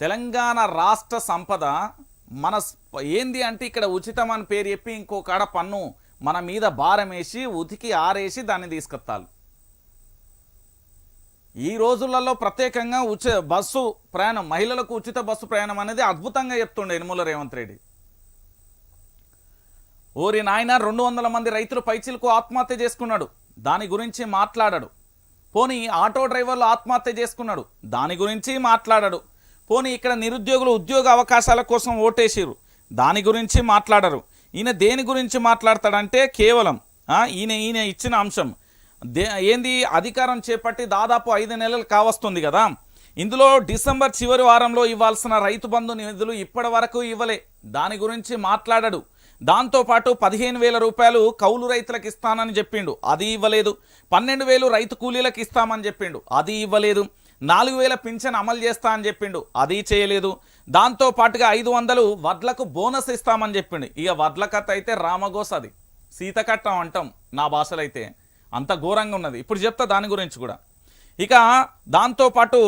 తెలంగాణ రాష్ట్ర సంపద మన ఏంది అంటే ఇక్కడ ఉచితం అని పేరు చెప్పి ఇంకో కాడ పన్ను మన మీద భారం వేసి ఉతికి ఆరేసి దాన్ని తీసుకొత్తాలి ఈ రోజులలో ప్రత్యేకంగా ఉచిత బస్సు ప్రయాణం మహిళలకు ఉచిత బస్సు ప్రయాణం అనేది అద్భుతంగా చెప్తుండే యనుమల రేవంత్ రెడ్డి. ఓరి నాయన రెండు వందల మంది రైతులు పైచిలకు ఆత్మహత్య చేసుకున్నాడు. దాని గురించి మాట్లాడాడు. పోనీ ఆటో డ్రైవర్లు ఆత్మహత్య చేసుకున్నాడు. దాని గురించి మాట్లాడాడు. పోనీ ఇక్కడ నిరుద్యోగులు ఉద్యోగ అవకాశాల కోసం ఓటేసిరు దాని గురించి మాట్లాడరు. ఈయన దేని గురించి మాట్లాడతాడంటే కేవలం ఈయన ఈయన ఇచ్చిన అంశం. దే ఏంది? అధికారం చేపట్టి దాదాపు ఐదు నెలలు కావస్తుంది కదా. ఇందులో డిసెంబర్ చివరి వారంలో ఇవ్వాల్సిన రైతు బంధు నిధులు ఇప్పటి వరకు ఇవ్వలే. దాని గురించి మాట్లాడడు. దాంతోపాటు పదిహేను వేల రూపాయలు కౌలు రైతులకు ఇస్తానని చెప్పిండు. అది ఇవ్వలేదు. పన్నెండు వేలు రైతు కూలీలకు ఇస్తామని చెప్పిండు. అది ఇవ్వలేదు. నాలుగు వేల పింఛన్ అమలు చేస్తా అని చెప్పిండు. అది చేయలేదు. దాంతో పాటుగా ఐదు వందలు వడ్లకు బోనస్ ఇస్తామని చెప్పిండు. ఇక వడ్ల కథ అయితే రామగోస్ అది. సీతకట్టం అంటాం నా భాషలో అయితే అంత ఘోరంగా ఉన్నది. ఇప్పుడు చెప్తా దాని గురించి కూడా. ఇక దాంతోపాటు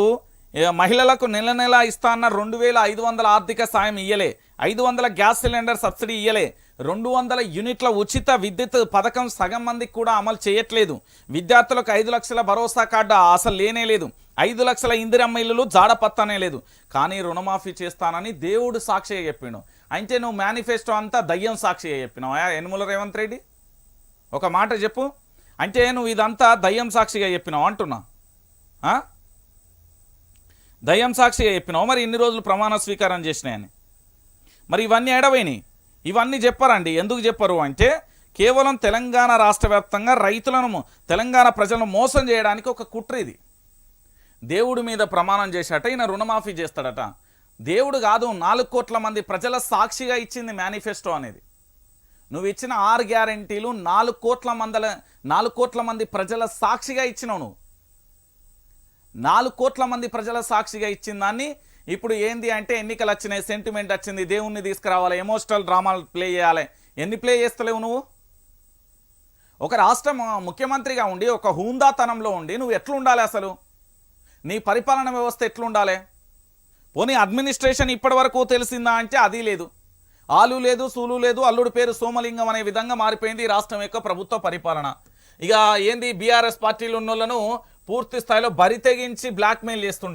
మహిళలకు నెల నెల ఇస్తా అన్న రెండు వేల ఐదు వందల ఆర్థిక సాయం ఇయ్యలే. ఐదు వందల గ్యాస్ సిలిండర్ సబ్సిడీ ఇయ్యలే. రెండు వందల యూనిట్ల ఉచిత విద్యుత్ పథకం సగం మందికి కూడా అమలు చేయట్లేదు. విద్యార్థులకు ఐదు లక్షల భరోసా కార్డు అసలు లేనే లేదు. ఐదు లక్షల ఇందిరమ్మ ఇల్లులు జాడపత్తనే లేదు. కానీ రుణమాఫీ చేస్తానని దేవుడు సాక్షిగా చెప్పిండు. అంటే నువ్వు మేనిఫెస్టో అంతా దయ్యం సాక్షిగా చెప్పినావా? యనుమల రేవంత్ రెడ్డి? ఒక మాట చెప్పు. అంటే నువ్వు ఇదంతా దయ్యం సాక్షిగా చెప్పినావు అంటున్నా? దయ్యం సాక్షిగా చెప్పినావు? మరి ఇన్ని రోజులు ప్రమాణ స్వీకారం చేసినాయని. మరి ఇవన్నీ ఏడవైనాయి ఇవన్నీ చెప్పారండి. ఎందుకు చెప్పరు అంటే కేవలం తెలంగాణ రాష్ట్ర వ్యాప్తంగా రైతులను తెలంగాణ ప్రజలను మోసం చేయడానికి ఒక కుట్ర ఇది. దేవుడి మీద ప్రమాణం చేశాట ఈయన రుణమాఫీ చేస్తాడట. దేవుడు కాదు నాలుగు కోట్ల మంది ప్రజల సాక్షిగా ఇచ్చింది మేనిఫెస్టో అనేది. నువ్వు ఇచ్చిన ఆరు గ్యారంటీలు నాలుగు కోట్ల మందల నాలుగు కోట్ల మంది ప్రజల సాక్షిగా ఇచ్చినావు నువ్వు. నాలుగు కోట్ల మంది ప్రజల సాక్షిగా ఇచ్చిన దాన్ని ఇప్పుడు ఏంది అంటే ఎన్నికలు వచ్చినాయి సెంటిమెంట్ వచ్చింది దేవుణ్ణి తీసుకురావాలి ఎమోషనల్ డ్రామాలు ప్లే చేయాలి. ఎన్ని ప్లే చేస్తలేవు నువ్వు? ఒక రాష్ట్ర ముఖ్యమంత్రిగా ఉండి ఒక హూందాతనంలో ఉండి నువ్వు ఎట్లుండాలి అసలు? నీ పరిపాలన వ్యవస్థ ఎట్లుండాలి? పోనీ అడ్మినిస్ట్రేషన్ ఇప్పటివరకు తెలిసిందా అంటే అది లేదు. ఆలు లేదు సూలు లేదు అల్లుడు పేరు సోమలింగం అనే విధంగా మారిపోయింది రాష్ట్రం యొక్క ప్రభుత్వ పరిపాలన. ఇక ఏంది బీఆర్ఎస్ పార్టీలు ఉన్నోళ్ళను పూర్తి స్థాయిలో బరి తెగించి బ్లాక్మెయిల్ చేస్తుండ్రు.